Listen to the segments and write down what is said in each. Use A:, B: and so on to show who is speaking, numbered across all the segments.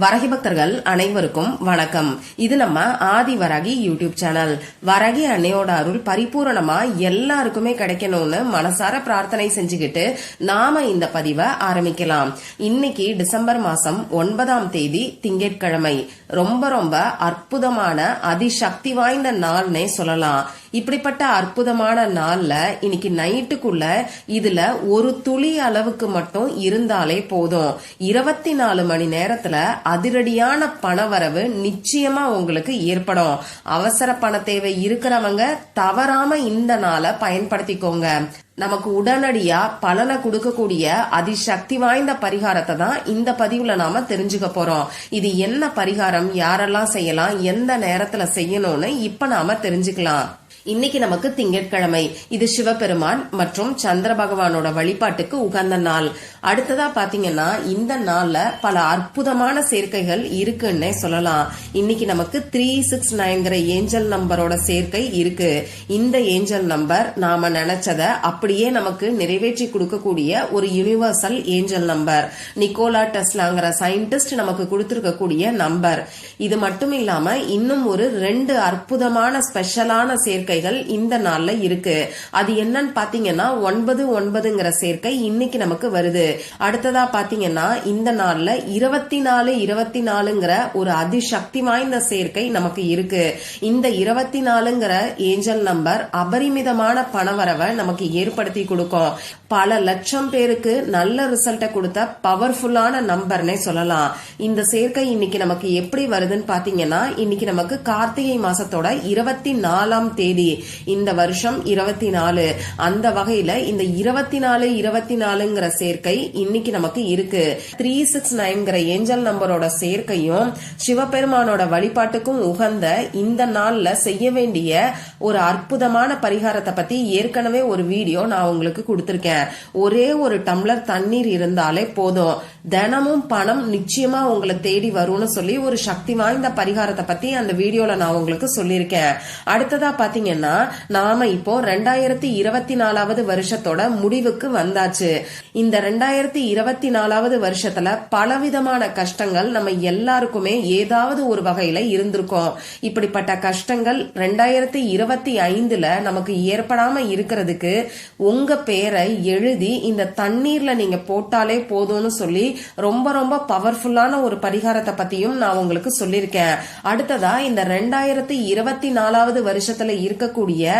A: வரகி பக்தர்கள் அனைவருக்கும் வணக்கம். இது நம்ம ஆதி வரகி யூடியூப் சேனல். வரகி அன்னையோட அருள் பரிபூரணமா எல்லாருக்குமே கிடைக்கணும்னு மனசார பிரார்த்தனை செஞ்சுக்கிட்டு நாம இந்த பதிவை ஆரம்பிக்கலாம். இன்னைக்கு டிசம்பர் மாசம் ஒன்பதாம் தேதி திங்கட்கிழமை. ரொம்ப ரொம்ப அற்புதமான அதிசக்தி வாய்ந்த நாள்னே சொல்லலாம். இப்படிப்பட்ட அற்புதமான நாள்ல இன்னைக்கு நைட்டுக்குள்ள இதுல ஒரு துளி அளவுக்கு மட்டும் இருந்தாலே போதும். இருபத்தி நாலு மணி நேரத்துல அதிரடியான பணவரவு நிச்சயமா உங்களுக்கு ஏற்படும். அவசர பண தேவை இருக்கிறவங்க தவறாம இந்த நாளை பயன்படுத்திக்கோங்க. நமக்கு உடனடியா பலனை கொடுக்கக்கூடிய அதிசக்தி வாய்ந்த பரிகாரத்தை தான் இந்த பதிவுல நாம தெரிஞ்சுக்க போறோம். இது என்ன பரிகாரம்? யாரெல்லாம் செய்யலாம்? எந்த நேரத்துல செய்யணும்னு இப்ப நாம தெரிஞ்சுக்கலாம். இன்னைக்கு நமக்கு திங்கட்கிழமை. இது சிவபெருமான் மற்றும் சந்திர பகவானோட வழிபாட்டுக்கு உகந்த நாள். அடுத்ததா பாத்தீங்கன்னா இந்த நாள்ல பல அற்புதமான சேர்க்கைகள் இருக்குன்னே சொல்லலாம். இன்னைக்கு நமக்கு த்ரீ சிக்ஸ் நைன்கிற ஏஞ்சல் நம்பரோட சேர்க்கை இருக்கு. இந்த ஏஞ்சல் நம்பர் நாம நினைச்சத அப்படியே நமக்கு நிறைவேற்றி கொடுக்கக்கூடிய ஒரு யுனிவர்சல் ஏஞ்சல் நம்பர். நிக்கோலா டெஸ்லாங்கிற சயின்டிஸ்ட் நமக்கு கொடுத்திருக்கக்கூடிய நம்பர். இது மட்டும் இல்லாம இன்னும் ஒரு ரெண்டு அற்புதமான ஸ்பெஷலான சேர்க்கை சேர்க்கைகள் இந்த நாள்ல இருக்கு. அது என்னன்னு பாத்தீங்கன்னா ஒன்பது ஒன்பதுங்கிற சேர்க்கை இன்னைக்கு நமக்கு வருது. அடுத்ததா பாத்தீங்கன்னா இந்த நாள்ல இருபத்தி நாலு இருபத்தி நாலுங்கிற ஒரு அதிசக்தி வாய்ந்த சேர்க்கை நமக்கு இருக்கு. இந்த இருபத்தி நாலுங்கிற ஏஞ்சல் நம்பர் அபரிமிதமான பணவரவை நமக்கு ஏற்படுத்தி கொடுக்கும். பல லட்சம் பேருக்கு நல்ல ரிசல்ட்டை கொடுத்த பவர்ஃபுல்லான நம்பர்னே சொல்லலாம். இந்த சேர்க்கை இன்னைக்கு நமக்கு எப்படி வருதுன்னு பாத்தீங்கன்னா இன்னைக்கு நமக்கு கார்த்திகை மாசத்தோட இருபத்தி நாலாம் தேதி இந்த வருஷம் இருபத்தி நாலு அந்த வகையில இந்த இருபத்தி நாலு இருபத்தி நாலுங்கிற சேர்க்கை இன்னைக்கு நமக்கு இருக்கு. த்ரீ சிக்ஸ் நைன்கிற ஏஞ்சல் நம்பரோட சேர்க்கையும் சிவபெருமானோட வழிபாட்டுக்கும் உகந்த இந்த நாள்ல செய்ய வேண்டிய ஒரு அற்புதமான பரிகாரத்தை பத்தி ஏற்கனவே ஒரு வீடியோ நான் உங்களுக்கு கொடுத்திருக்கேன். ஒரே ஒரு டம்ளர் தண்ணீர் இருந்தாலே போதும். தினமும் பணம் நிச்சயமா உங்களை தேடி வரும்னு சொல்லி ஒரு சக்தி வாய்ந்த பரிகாரத்தை பத்தி அந்த வீடியோல நான் உங்களுக்கு சொல்லியிருக்கேன். அடுத்ததா பாத்தீங்கன்னா நாம இப்போ ரெண்டாயிரத்தி இருபத்தி நாலாவது வருஷத்தோட முடிவுக்கு வந்தாச்சு. இந்த ரெண்டாயிரத்தி இருபத்தி நாலாவது வருஷத்துல பலவிதமான கஷ்டங்கள் நம்ம எல்லாருக்குமே ஏதாவது ஒரு வகையில இருந்திருக்கும். இப்படிப்பட்ட கஷ்டங்கள் ரெண்டாயிரத்தி இருபத்தி ஐந்துல நமக்கு ஏற்படாம இருக்கிறதுக்கு உங்க பேரை எழுதி இந்த தண்ணீர்ல நீங்க போட்டாலே போதும்னு சொல்லி ரொம்ப ரொம்ப பவர்ஃபுல்லான ஒரு பரிகாரத்தை பத்தியும் நான் உங்களுக்கு சொல்லியிருக்கேன். அடுத்ததா இந்த ரெண்டாயிரத்தி இருபத்தி நாலாவது வருஷத்துல இருக்கக்கூடிய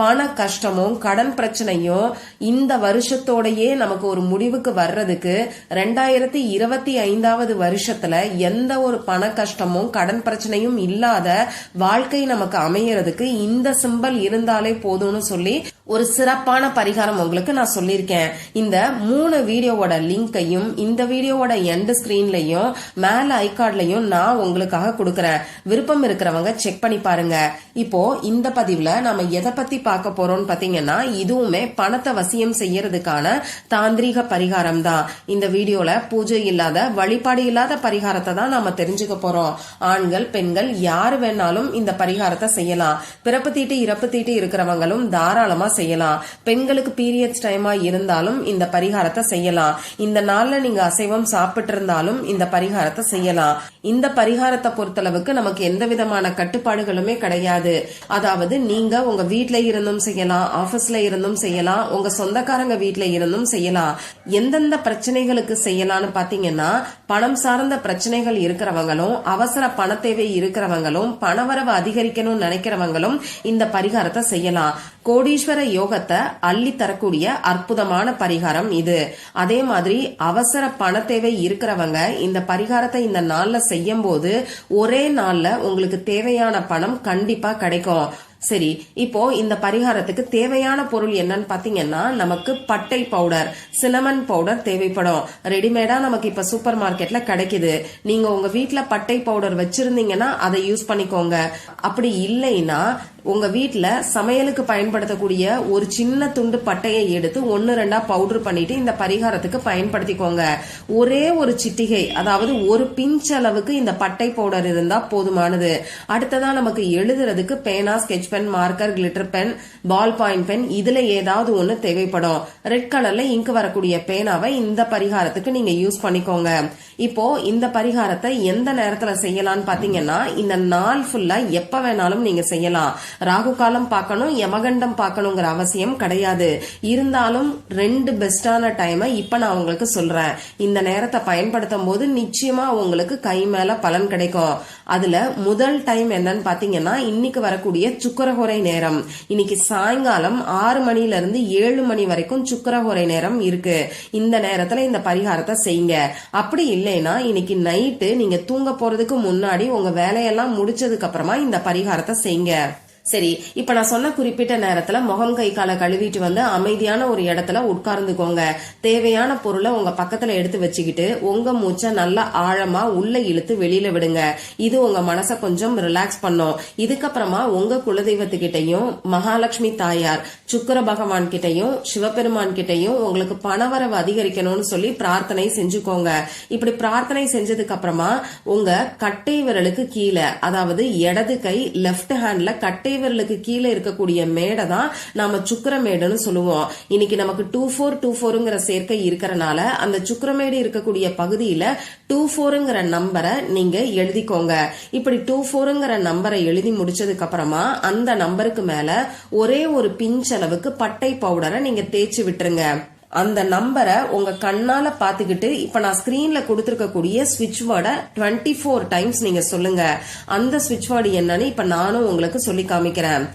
A: பண கஷ்டமும் கடன் பிரச்சனையும் இந்த வருஷத்தோடயே நமக்கு ஒரு முடிவுக்கு வர்றதுக்கு ரெண்டாயிரத்தி இருபத்தி ஐந்தாவது வருஷத்துல எந்த ஒரு பண கஷ்டமும் கடன் பிரச்சனையும் இல்லாத வாழ்க்கை நமக்கு அமையறதுக்கு இந்த சிம்பல் இருந்தாலே போதும்னு சொல்லி ஒரு சிறப்பான பரிகாரம் உங்களுக்கு நான் சொல்லியிருக்கேன். இந்த மூணு வீடியோவோட லிங்கையும் இந்த வீடியோவோட எண்ட் ஸ்கிரீன்லையும் மேல ஐகார்ட்லையும் நான் உங்களுக்காக கொடுக்கறேன். விருப்பம் இருக்கிறவங்க செக் பண்ணி பாருங்க. இப்போ இந்த பதிவுல நாம எதை பத்தி பார்க்க போறோம்னு பாத்தீங்கன்னா இதுவுமே பணத்தை வசியம் செய்யறதுக்கான தாந்திரீக பரிகாரம் தான் இந்த வீடியோல பூஜை இல்லாத வழிபாடு இல்லாத பரிகாரத்தை தான் நாம தெரிஞ்சுக்க போறோம். ஆண்கள் பெண்கள் யாரு வேணாலும் இந்த பரிகாரத்தை செய்யலாம். பிறப்பு தீட்டு இறப்பு தீட்டு இருக்கிறவங்களும் தாராளமா செய்யலாம். பெண்களுக்கு பீரியட்ஸ் டைமா இருந்தாலும் இந்த பரிகாரத்தை செய்யலாம். இந்த நாள்ல நீங்க அசைவம் சாப்பிட்டு இருந்தாலும் இந்த பரிகாரத்தை செய்யலாம். இந்த பரிகாரத்தை பொறுத்தளவுக்கு நமக்கு எந்த விதமான கட்டுப்பாடுகளுமே கிடையாது. அதாவது நீங்க உங்க வீட்ல இருந்தும் செய்யலாம் ஆபீஸ்ல இருந்தும் செய்யலாம் உங்க சொந்தக்காரங்க வீட்ல இருந்தும் செய்யலாம். எந்தெந்த பிரச்சனைகளுக்கு செய்யலாம்னு பாத்தீங்கன்னா பணம் சார்ந்த பிரச்சனைகள் இருக்கிறவங்களும் அவசர பண தேவை இருக்கிறவங்களும் பணவரவு அதிகரிக்கணும்னு நினைக்கிறவங்களும் இந்த பரிகாரத்தை செய்யலாம். கோடீஸ்வர யோகத்தை அள்ளி தரக்கூடிய அற்புதமான பரிகாரம் இது. அதே மாதிரி அவசர பண தேவை இருக்கிறவங்க இந்த பரிகாரத்தை இந்த நாள்ல செய்யும் போது ஒரே நாள்ல உங்களுக்கு தேவையான பணம் கண்டிப்பா கிடைக்கும். சரி இப்போ இந்த பரிகாரத்துக்கு தேவையான பொருள் என்னன்னு பாத்தீங்கன்னா நமக்கு பட்டை பவுடர் சினமன் பவுடர் தேவைப்படும். ரெடிமேடா நமக்கு இப்ப சூப்பர் மார்க்கெட்ல கிடைக்குது. நீங்க உங்க வீட்டுல பட்டை பவுடர் வச்சிருந்தீங்கன்னா அதை யூஸ் பண்ணிக்கோங்க. அப்படி இல்லைன்னா உங்க வீட்டில் சமையலுக்கு பயன்படுத்தக்கூடிய ஒரு சின்ன துண்டு பட்டையை எடுத்து ஒன்னு ரெண்டா பவுடர் பண்ணிட்டு இந்த பரிகாரத்துக்கு பயன்படுத்திக்கோங்க. ஒரே ஒரு சிட்டிகை அதாவது ஒரு பிஞ்ச் அளவுக்கு இந்த பட்டை பவுடர் இருந்தா போதுமானது. அடுத்ததா நமக்கு எழுதுறதுக்கு பேனா sketch pen marker glitter pen ball point pen இதுல ஏதாவது ஒன்று தேவைப்படும். ரெட் கலர்ல இங்கு வரக்கூடிய பேனாவை இந்த பரிகாரத்துக்கு நீங்க யூஸ் பண்ணிக்கோங்க. இப்போ இந்த பரிகாரத்தை எந்த நேரத்துல செய்யலாம்னு பாத்தீங்கன்னா இந்த நாள் ஃபுல்லா எப்ப வேணாலும் நீங்க செய்யலாம். ராகு காலம் பார்க்கணும் யமகண்டம் பார்க்கணுங்கிற அவசியம் கிடையாது. இருந்தாலும் ரெண்டு பெஸ்டான டைமை இப்ப நான் உங்களுக்கு சொல்றேன். இந்த நேரத்தை பயன்படுத்தும் போது நிச்சயமா உங்களுக்கு கை மேல பலன் கிடைக்கும். அதுல முதல் டைம் என்னன்னு பாத்தீங்கன்னா இன்னைக்கு வரக்கூடிய சுக்கரஹோரை நேரம். இன்னைக்கு சாயங்காலம் ஆறு மணில இருந்து ஏழு மணி வரைக்கும் சுக்கரஹோரை நேரம் இருக்கு. இந்த நேரத்துல இந்த பரிகாரத்தை செய்யுங்க. அப்படி இல்லைன்னா இன்னைக்கு நைட்டு நீங்க தூங்க போறதுக்கு முன்னாடி உங்க வேலையெல்லாம் முடிச்சதுக்கு அப்புறமா இந்த பரிகாரத்தை செய்யுங்க. சரி இப்ப நான் சொன்ன குறிப்பிட்ட நேரத்துல முகம் கை காலை கழுவிட்டு வந்து அமைதியான ஒரு இடத்துல உட்கார்ந்துக்கோங்க. தேவையான பொருளை உங்க பக்கத்துல எடுத்து வச்சுக்கிட்டு உங்க மூச்சை நல்லா ஆழமா உள்ள இழுத்து வெளியில விடுங்க. இது உங்க மனசை கொஞ்சம் ரிலாக்ஸ் பண்ணும். இதுக்கப்புறமா உங்க குலதெய்வத்துக்கிட்டையும் மகாலட்சுமி தாயார் சுக்கர பகவான் கிட்டையும் சிவபெருமான் கிட்டையும் உங்களுக்கு பணவரவு அதிகரிக்கணும்னு சொல்லி பிரார்த்தனை செஞ்சுக்கோங்க. இப்படி பிரார்த்தனை செஞ்சதுக்கு அப்புறமா உங்க கட்டை விரலுக்கு கீழே அதாவது இடது கை லெஃப்ட் ஹேண்ட்ல கட்டை விரலுக்கு கீழே இருக்கக்கூடிய மேடை தான் நாம சுக்கரமேடுன்னு சொல்லுவோம். இன்னைக்கு நமக்கு டூ ஃபோர் டூ ஃபோருங்கிற சேர்க்கை இருக்கிறனால அந்த சுக்கரமேடு இருக்கக்கூடிய பகுதியில டூ ஃபோருங்கிற நம்பரை நீங்க எழுதிக்கோங்க. இப்படி டூ ஃபோருங்கிற நம்பரை எழுதி முடிச்சதுக்கு அப்புறமா அந்த நம்பருக்கு மேல ஒரே ஒரு பிஞ்ச் அளவுக்கு பட்டை பவுடரை நீங்க தேய்ச்சி விட்டுருங்க. அந்த நம்பரை உங்க கண்ணால பாத்துக்கிட்டு இப்ப நான் ஸ்கிரீன்ல கொடுத்துருக்கக்கூடிய ஸ்விட்ச் வேர்டை டுவெண்ட்டி ஃபோர் டைம்ஸ் நீங்க சொல்லுங்க. அந்த ஸ்விட்ச் வேர்டு என்னன்னு இப்ப நானும் உங்களுக்கு சொல்லி காமிக்கிறேன்.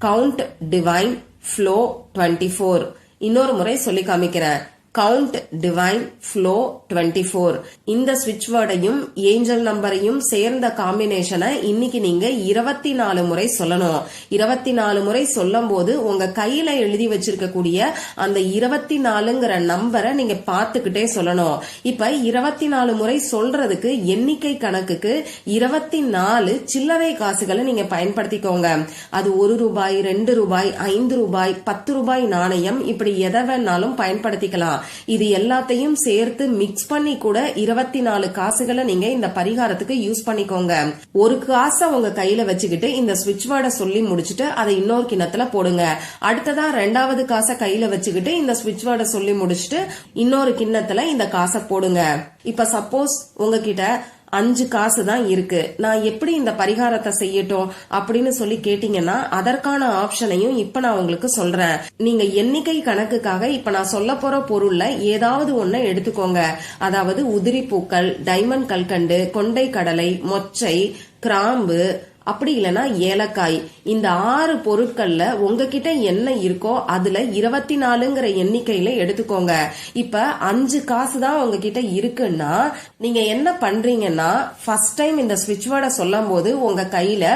A: Count divine flow twenty four இன்னொரு முறை சொல்லி காமிக்கிறேன். Count divine flow twenty four இந்த சுவிட்ச் வேர்டையும் ஏஞ்சல் நம்பரையும் சேர்ந்த காம்பினேஷனை இன்னைக்கு நீங்க இருபத்தி நாலு முறை சொல்லணும். இருபத்தி நாலு முறை சொல்லும் போது உங்க கையில எழுதி வச்சிருக்கக்கூடிய அந்த இருபத்தி நாலுங்கிற நம்பரை நீங்க பார்த்துக்கிட்டே சொல்லணும். இப்ப இருபத்தி நாலு முறை சொல்றதுக்கு எண்ணிக்கை கணக்குக்கு இருபத்தி நாலு சில்லறை காசுகளை நீங்க பயன்படுத்திக்கோங்க. அது ஒரு ரூபாய் ரெண்டு ரூபாய் ஐந்து ரூபாய் பத்து ரூபாய் நாணயம் இப்படி எதை வேணாலும் பயன்படுத்திக்கலாம். இது எல்லாத்தையும் சேர்த்து மிக்ஸ் பண்ணி கூட இருபத்தி நாலு காசுகளை நீங்க இந்த பரிகாரத்துக்கு யூஸ் பண்ணிக்கோங்க. ஒரு காசை உங்க கையில வச்சுக்கிட்டு இந்த ஸ்விட்ச் வேர்டை சொல்லி முடிச்சுட்டு அதை இன்னொரு கிண்ணத்துல போடுங்க. அடுத்ததா ரெண்டாவது காசை கையில வச்சுக்கிட்டு இந்த ஸ்விட்ச் வேர்டை சொல்லி முடிச்சுட்டு இன்னொரு கிண்ணத்துல இந்த காசை போடுங்க. இப்ப சப்போஸ் உங்ககிட்ட அஞ்சு காசு தான் இருக்கு. நான் எப்படி இந்த பரிகாரத்தை செய்யட்டும் அப்படின்னு சொல்லி கேட்டீங்கன்னா அதற்கான ஆப்ஷனையும் இப்ப நான் உங்களுக்கு சொல்றேன். நீங்க எண்ணிக்கை கணக்குக்காக இப்ப நான் சொல்ல போற பொருள்ல ஏதாவது ஒன்ன எடுத்துக்கோங்க. அதாவது உதிரி பூக்கள் டைமண்ட் கல்கண்டு கொண்டை கடலை மொச்சை கிராம்பு அப்படி இல்லைன்னா ஏலக்காய். இந்த ஆறு பொருட்கள்ல உங்ககிட்ட என்ன இருக்கோ அதுல இருபத்தி நாலுங்கிற எண்ணிக்கையில எடுத்துக்கோங்க. இப்ப அஞ்சு காசு தான் உங்ககிட்ட இருக்குன்னா நீங்க என்ன பண்றீங்கன்னா ஃபர்ஸ்ட் டைம் இந்த ஸ்விட்ச் வேர்டை சொல்லும் போது உங்க கையில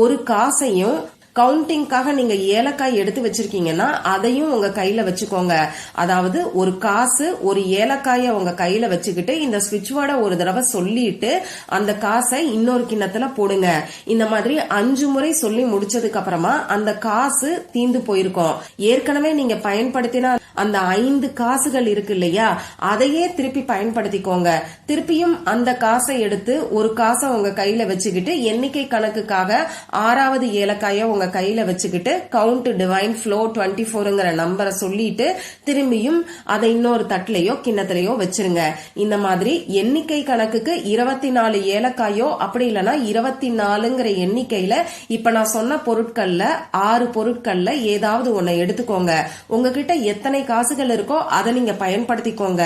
A: ஒரு காசையும் கவுண்டிங்காக நீங்க ஏலக்காய் எடுத்து வச்சிருக்கீங்கன்னா அதையும் உங்க கையில வச்சுக்கோங்க. அதாவது ஒரு காசு ஒரு ஏலக்காய உங்க கையில வச்சுக்கிட்டு இந்த ஸ்விட்ச் வேர்டை ஒரு தடவை சொல்லிட்டு அந்த காசை இன்னொரு கிண்ணத்துல போடுங்க. இந்த மாதிரி அஞ்சு முறை சொல்லி முடிச்சதுக்கு அப்புறமா அந்த காசு தீந்து போயிருக்கும். ஏற்கனவே நீங்க பயன்படுத்தின அந்த ஐந்து காசுகள் இருக்கு இல்லையா? அதையே திருப்பி பயன்படுத்திக்கோங்க. திருப்பியும் அந்த காசை எடுத்து ஒரு காசை உங்க கையில வச்சுக்கிட்டு எண்ணிக்கை கணக்குக்காக ஆறாவது ஏலக்காய உங்க கையில வச்சுக்கிட்டு கவுண்ட் டிவைன் ஃப்ளோ டுவெண்ட்டி ஃபோருங்கிற நம்பரை சொல்லிட்டு திரும்பியும் அதை இன்னொரு தட்டிலையோ கிண்ணத்திலையோ வச்சிருங்க. இந்த மாதிரி எண்ணிக்கை கணக்குக்கு இருபத்தி நாலு ஏலக்காயோ அப்படி இல்லைன்னா இருபத்தி நாலுங்கிற எண்ணிக்கையில இப்ப நான் சொன்ன பொருட்கள்ல ஆறு பொருட்கள்ல ஏதாவது ஒன்னை எடுத்துக்கோங்க. உங்ககிட்ட எத்தனை காசுகள் இருக்கோ அதை நீங்க பயன்படுத்திக்கோங்க.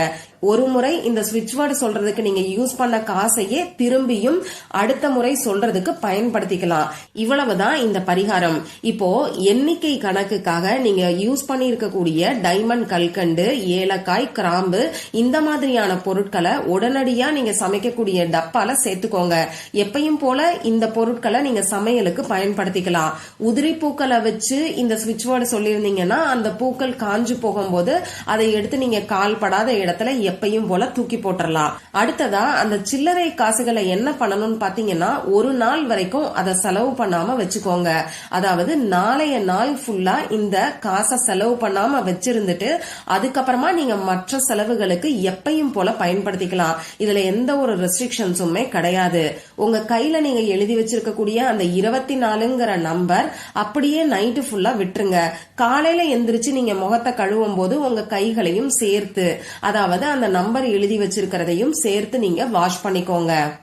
A: ஒரு முறை இந்த ஸ்விட்ச் வேர்டு சொல்றதுக்கு நீங்க யூஸ் பண்ண காசையே திரும்பியும் அடுத்த முறை சொல்றதுக்கு பயன்படுத்திக்கலாம். இவ்வளவுதான் இந்த பரிகாரம். இப்போ எண்ணிக்கை கணக்குக்காக நீங்க யூஸ் பண்ணி இருக்கக்கூடிய டைமண்ட் கல்கண்டு ஏலக்காய் கிராம்பு இந்த மாதிரியான பொருட்களை உடனடியா நீங்க சமைக்கக்கூடிய டப்பால சேர்த்துக்கோங்க. எப்பையும் போல இந்த பொருட்களை நீங்க சமையலுக்கு பயன்படுத்திக்கலாம். உதிரி பூக்களை வச்சு இந்த சுவிட்ச் வேர்டு சொல்லியிருந்தீங்கன்னா அந்த பூக்கள் காஞ்சு போகும் போகும்போது அதை எடுத்து நீங்க கால் படாத இடத்துல எப்பையும் போல தூக்கி போட்டுறலாம். அடுத்ததா அந்த சில்லறை காசுகளை என்ன பண்ணணும்னு பாத்தீங்கன்னா ஒரு நாள் வரைக்கும் அதை செலவு பண்ணாம வச்சுக்கோங்க. அதாவது நாளைய நாள் ஃபுல்லா இந்த காசை செலவு பண்ணாம வச்சிருந்துட்டு அதுக்கப்புறமா நீங்க மற்ற செலவுகளுக்கு எப்பையும் போல பயன்படுத்திக்கலாம். இதுல எந்த ஒரு ரெஸ்ட்ரிக்ஷன்ஸுமே கிடையாது. உங்க கையில நீங்க எழுதி வச்சிருக்கக்கூடிய அந்த இருபத்தி நாலுங்கிற நம்பர் அப்படியே நைட்டு ஃபுல்லா விட்டுருங்க. காலையில எந்திரிச்சு நீங்க முகத்தை கழுவும் போது உங்க கைகளையும் சேர்த்து அதாவது அந்த நம்பர் எழுதி வச்சிருக்கிறதையும் சேர்த்து நீங்க வாஷ் பண்ணிக்கோங்க.